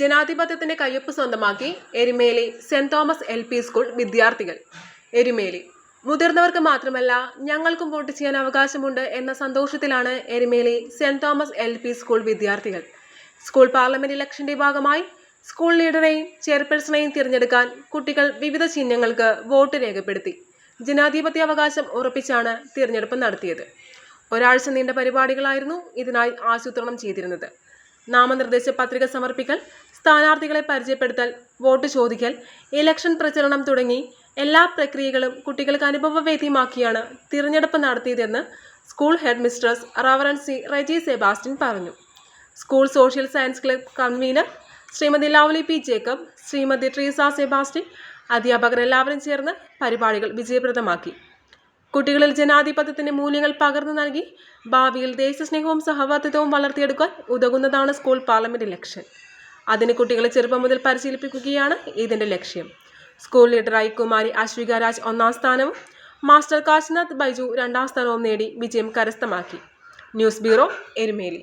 ജനാധിപത്യത്തിന്റെ കയ്യൊപ്പ് സ്വന്തമാക്കി Erumeli saint Thomas L P school വിദ്യാർത്ഥികൾ. എരുമേലി. മുതിർന്നവർക്ക് മാത്രമല്ല ഞങ്ങൾക്കും വോട്ട് ചെയ്യാൻ അവകാശമുണ്ട് എന്ന സന്തോഷത്തിലാണ് Erumeli saint Thomas L P school വിദ്യാർത്ഥികൾ. സ്കൂൾ പാർലമെന്റ് ഇലക്ഷന്റെ ഭാഗമായി സ്കൂൾ ലീഡറെയും ചെയർപേഴ്സണെയും തിരഞ്ഞെടുക്കാൻ കുട്ടികൾ വിവിധ ചിഹ്നങ്ങൾക്ക് വോട്ട് രേഖപ്പെടുത്തി. ജനാധിപത്യ അവകാശം ഉറപ്പിച്ചാണ് തിരഞ്ഞെടുപ്പ് നടത്തിയത്. ഒരാഴ്ച നീണ്ട പരിപാടികളായിരുന്നു ഇതിനായി ആസൂത്രണം ചെയ്തിരുന്നത്. നാമനിർദ്ദേശ പത്രിക സമർപ്പിക്കൽ സ്ഥാനാർത്ഥികളെ പരിചയപ്പെടുത്തൽ വോട്ട് ചോദിക്കൽ ഇലക്ഷൻ പ്രചരണം തുടങ്ങി എല്ലാ പ്രക്രിയകളും കുട്ടികൾക്ക് അനുഭവവേദ്യമാക്കിയാണ് തിരഞ്ഞെടുപ്പ് നടത്തിയതെന്ന് school head mistress reverend C Reji Sebastian പറഞ്ഞു. School social science club convener Shrimati Lovely P Jacob Shrimati Treesa Sebastian അധ്യാപകരെല്ലാവരും ചേർന്ന് പരിപാടികൾ വിജയപ്രദമാക്കി. കുട്ടികളിൽ ജനാധിപത്യത്തിന്റെ മൂല്യങ്ങൾ പകർന്നു നൽകി ഭാവിയിൽ ദേശസ്നേഹവും സഹവർത്തിത്വവും വളർത്തിയെടുക്കാൻ ഉതകുന്നതാണ് സ്കൂൾ പാർലമെന്റ് ലക്ഷ്യം. അതിന് കുട്ടികളെ ചെറുപ്പം മുതൽ പരിശീലിപ്പിക്കുകയാണ് ഇതിന്റെ ലക്ഷ്യം. സ്കൂൾ ലീഡറായി കുമാരി അശ്വിക രാജ് ഒന്നാം സ്ഥാനവും മാസ്റ്റർ കാശിനാഥ് ബൈജു രണ്ടാം സ്ഥാനവും നേടി വിജയം കരസ്ഥമാക്കി. News bureau Erumeli.